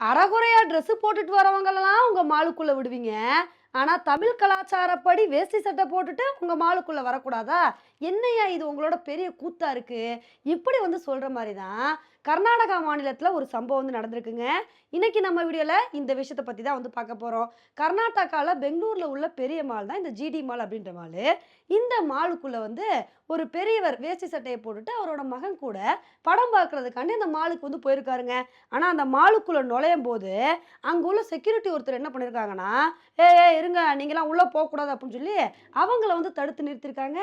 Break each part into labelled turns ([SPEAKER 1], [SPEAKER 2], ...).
[SPEAKER 1] அறகுறையா ட்ரெஸ் போட்டுட்டு வரவங்களெல்லாம் உங்கள் மாலுக்குள்ளே விடுவீங்க. ஆனால் தமிழ் கலாச்சாரப்படி வேஷ்டி சட்டை போட்டுட்டு உங்கள் மாலுக்குள்ளே வரக்கூடாதா? என்னய்யா இது? உங்களோட பெரிய கூத்தா இருக்கு. இப்படி வந்து சொல்கிற மாதிரி தான் கர்நாடகா மாநிலத்தில் ஒரு சம்பவம் வந்து நடந்திருக்குங்க. இன்னைக்கு நம்ம வீடியோவில் இந்த விஷயத்தை பற்றி தான் வந்து பார்க்க போகிறோம் கர்நாடகாவில் பெங்களூரில் உள்ள பெரிய மால் தான் இந்த ஜிடி மால் அப்படின்ற மால். இந்த மாலுக்குள்ளே வந்து ஒரு பெரியவர் வேஷ்டி சட்டையை போட்டுட்டு அவரோட மகன் கூட படம் பார்க்கறதுக்காண்டி அந்த மாலுக்கு வந்து போயிருக்காருங்க. ஆனால் அந்த மாலுக்குள்ளே நுழையும் போது அங்கே உள்ள செக்யூரிட்டி ஒருத்தர் என்ன பண்ணியிருக்காங்கன்னா ஏ ஏ இருங்க நீங்களாம் உள்ளே போகக்கூடாது அப்படின்னு சொல்லி அவங்கள வந்து தடுத்து நிறுத்திருக்காங்க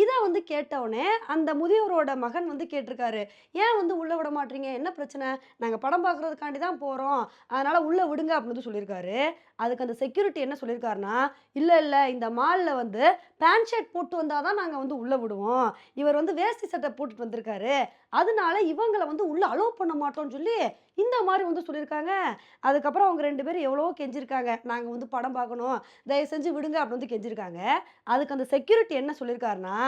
[SPEAKER 1] இதை வந்து கேட்டவுடனே அந்த முதியவரோட மகன் வந்து கேட்டிருக்காரு. ஏன் வந்து உள்ளே விட மாட்டீங்க? என்ன பிரச்சனை? நாங்கள் படம் பார்க்கறதுக்காண்டி தான் போகிறோம் அதனால் உள்ளே விடுங்க அப்படின்னு வந்து சொல்லியிருக்காரு. அதுக்கு அந்த செக்யூரிட்டி என்ன சொல்லியிருக்காருன்னா இல்லை இல்லை இந்த மாலில் வந்து பேண்ட் ஷர்ட் போட்டு வந்தால் தான் நாங்கள் வந்து உள்ளே விடுவோம். இவர் வந்து வேஷ்டி சட்டை போட்டுட்டு வந்திருக்காரு. அதனால இவங்களை வந்து உள்ளே அலோவ் பண்ண மாட்டோம்னு சொல்லி இந்த மாதிரி வந்து சொல்லியிருக்காங்க. அதுக்கப்புறம் அவங்க ரெண்டு பேரும் எவ்வளவோ கெஞ்சிருக்காங்க. நாங்கள் வந்து படம் பார்க்கணும் தயவு செஞ்சு விடுங்க அப்படின்னு வந்து கெஞ்சிருக்காங்க. அதுக்கு அந்த செக்யூரிட்டி என்ன சொல்லியிருக்காருன்னா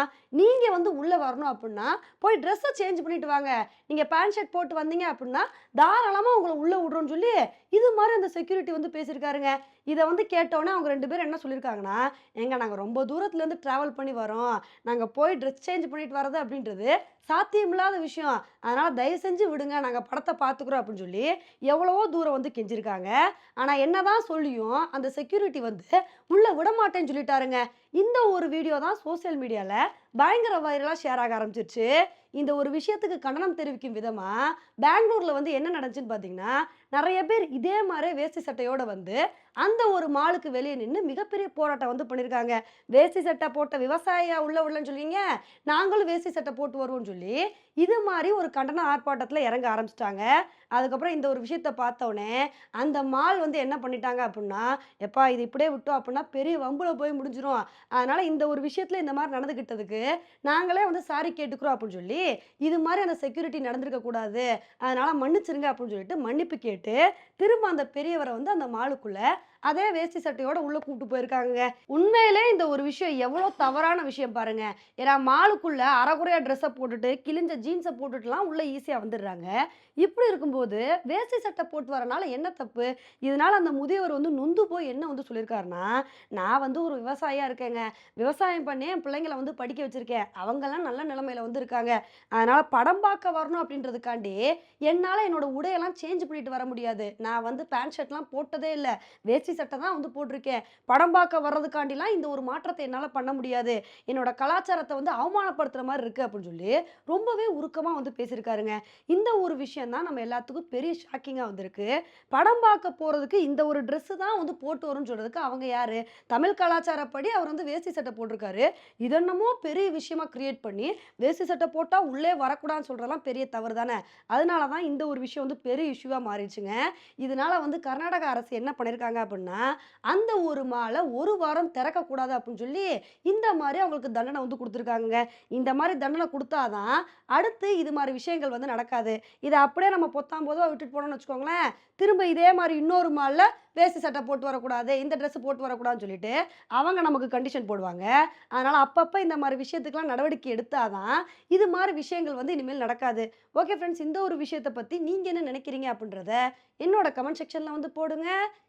[SPEAKER 1] நீங்கள் வந்து உள்ளே வரணும் அப்படின்னா போய் ட்ரெஸ்ஸை சேஞ்ச் பண்ணிட்டு வாங்க. நீங்கள் பேண்ட் ஷர்ட் போட்டு வந்தீங்க அப்படின்னா தாராளமாக உங்களை உள்ளே விட்றோன்னு சொல்லி இது மாதிரி அந்த செக்யூரிட்டி வந்து பேசியிருக்காருங்க. இதை வந்து கேட்டோன்னே அவங்க ரெண்டு பேரும் என்ன சொல்லியிருக்காங்கன்னா எங்கள் நாங்கள் ரொம்ப தூரத்துலேருந்து ட்ராவல் பண்ணி வரோம். நாங்கள் போய் ட்ரெஸ் சேஞ்ச் பண்ணிட்டு வரது அப்படின்றது சாத்தியமில்லாத விஷயம். அதனால் தயவு செஞ்சு விடுங்க. நாங்கள் படத்தை பார்த்துக்குறோம் அப்படின்னு சொல்லி எவ்வளவோ தூரம் வந்து கெஞ்சிருக்காங்க. ஆனால் என்னதான் சொல்லியும் அந்த செக்யூரிட்டி வந்து உள்ளே விட மாட்டேன்னு சொல்லிட்டாருங்க. இந்த ஒரு வீடியோ தான் சோஷியல் மீடியாவில் பயங்கர வைரலாக ஷேர் ஆக ஆரம்பிச்சிருச்சு. இந்த ஒரு விஷயத்துக்கு கண்டனம் தெரிவிக்கும் விதமாக பெங்களூரில் வந்து என்ன நடந்துச்சுன்னு பார்த்தீங்கன்னா நிறைய பேர் இதே மாதிரி வேஷ்டி சட்டையோடு வந்து அந்த ஒரு மாலுக்கு வெளியே நின்று மிகப்பெரிய போராட்டம் வந்து பண்ணியிருக்காங்க வேஷ்டி சட்டை போட்ட விவசாயியா உள்ள உள்ளன்னு சொல்லுவீங்க. நாங்களும் வேஷ்டி சட்டை போட்டு வருவோம்னு சொல்லி இது மாதிரி ஒரு கண்டன ஆர்ப்பாட்டத்தில் இறங்க ஆரம்பிச்சிட்டாங்க. அதுக்கப்புறம் இந்த ஒரு விஷயத்த பார்த்தோன்னே அந்த மால் வந்து என்ன பண்ணிட்டாங்க அப்படின்னா எப்பா இது இப்படியே விட்டோம் அப்படின்னா பெரிய வம்புல போய் முடிஞ்சிடும் அதனால் இந்த ஒரு விஷயத்தில் இந்த மாதிரி நடந்துக்கிட்டதுக்கு நாங்களே வந்து சாரி கேட்டுக்கிறோம் அப்படின்னு சொல்லி இது மாதிரி அந்த செக்யூரிட்டி நடந்திருக்க கூடாது அதனால மன்னிச்சிருங்க அப்படின்னு சொல்லிட்டு மன்னிப்பு கேட்டு திரும்ப அந்த பெரியவரை வந்து அந்த மாலுக்குள்ளே அதே வேஷ்டி சட்டையோட உள்ள கூப்பிட்டு போயிருக்காங்க. உண்மையிலே இந்த ஒரு விஷயம் எவ்வளோ தவறான விஷயம் பாருங்க. ஏன்னா மாலுக்குள்ள அறகுறையா ட்ரெஸ்ஸை போட்டுட்டு கிழிஞ்ச ஜீன்ஸை போட்டுட்டுலாம் உள்ள ஈஸியாக வந்துடுறாங்க. இப்படி இருக்கும்போது வேஷ்டி சட்டை போட்டு வரனால என்ன தப்பு? இதனால அந்த முதியவர் வந்து நொந்து போய் என்ன வந்து சொல்லியிருக்காருன்னா நான் வந்து ஒரு விவசாயியா இருக்கேங்க. விவசாயம் பண்ணி என் பிள்ளைங்களை வந்து படிக்க வச்சிருக்கேன். அவங்கெல்லாம் நல்ல நிலைமையில வந்து இருக்காங்க. அதனால படம் பார்க்க வரணும் அப்படின்றதுக்காண்டி என்னால் என்னோட உடையெல்லாம் சேஞ்ச் பண்ணிட்டு வர முடியாது. நான் வந்து பேண்ட் ஷர்ட்லாம் போட்டதே இல்லை. வேஷ்டி சட்டை தான் வந்து போட்டிருக்கேன் படம் பார்க்க வர்றதுக்காண்டிலாம் இந்த ஒரு மாற்றத்தை என்னால் பண்ண முடியாது. என்னோட கலாச்சாரத்தை வந்து அவமானப்படுத்துற மாதிரி இருக்கு அப்படின்னு சொல்லி ரொம்பவே உருக்கமாக வந்து பேசியிருக்காருங்க. இந்த ஒரு விஷயம் தான் நம்ம எல்லாத்துக்கும் பெரிய ஷாக்கிங்காக வந்திருக்கு. படம் பார்க்க போகிறதுக்கு இந்த ஒரு ட்ரெஸ்ஸு தான் வந்து போட்டு வரும்னு சொல்கிறதுக்கு அவங்க யார்? தமிழ் கலாச்சாரப்படி அவர் வந்து வேஷ்டி சட்டை போட்டிருக்காரு. இதென்னமோ பெரிய விஷயமா கிரியேட் பண்ணி வேஷ்டி சட்டை போட்டால் உள்ளே வரக்கூடாதுன்னு சொல்கிறதெல்லாம் பெரிய தவறு தானே? அதனால தான் இந்த ஒரு விஷயம் வந்து பெரிய இஷ்யூவாக மாறிடுச்சுங்க. இதனால வந்து கர்நாடக அரசு என்ன பண்ணியிருக்காங்க அப்படின்னா அந்த ஒரு மாலை ஒரு வாரம் திறக்கக்கூடாது அப்படின்னு சொல்லி இந்த மாதிரி அவங்களுக்கு தண்டனை வந்து கொடுத்துருக்காங்க இந்த மாதிரி தண்டனை கொடுத்தாதான் அடுத்து இது மாதிரி விஷயங்கள் வந்து நடக்காது. இதை அப்படியே நம்ம பொத்தாம் போதும் விட்டுட்டு போனோம்னு வச்சுக்கோங்களேன் திரும்ப இதே மாதிரி இன்னொரு மாலில் வேஸ்ட் சட்டை போட்டு வரக்கூடாது இந்த ட்ரெஸ் போட்டு வரக்கூடாதுன்னு சொல்லிட்டு அவங்க நமக்கு கண்டிஷன் போடுவாங்க. அதனால் அப்பப்போ இந்த மாதிரி விஷயத்துக்கெல்லாம் நடவடிக்கை எடுத்தாதான் இது மாதிரி விஷயங்கள் வந்து இனிமேல் நடக்காது. ஓகே ஃப்ரெண்ட்ஸ் இந்த ஒரு விஷயத்தை பற்றி நீங்கள் என்ன நினைக்கிறீங்க அப்படின்றத என்னோட கமெண்ட் செக்ஷனில் வந்து போடுங்க.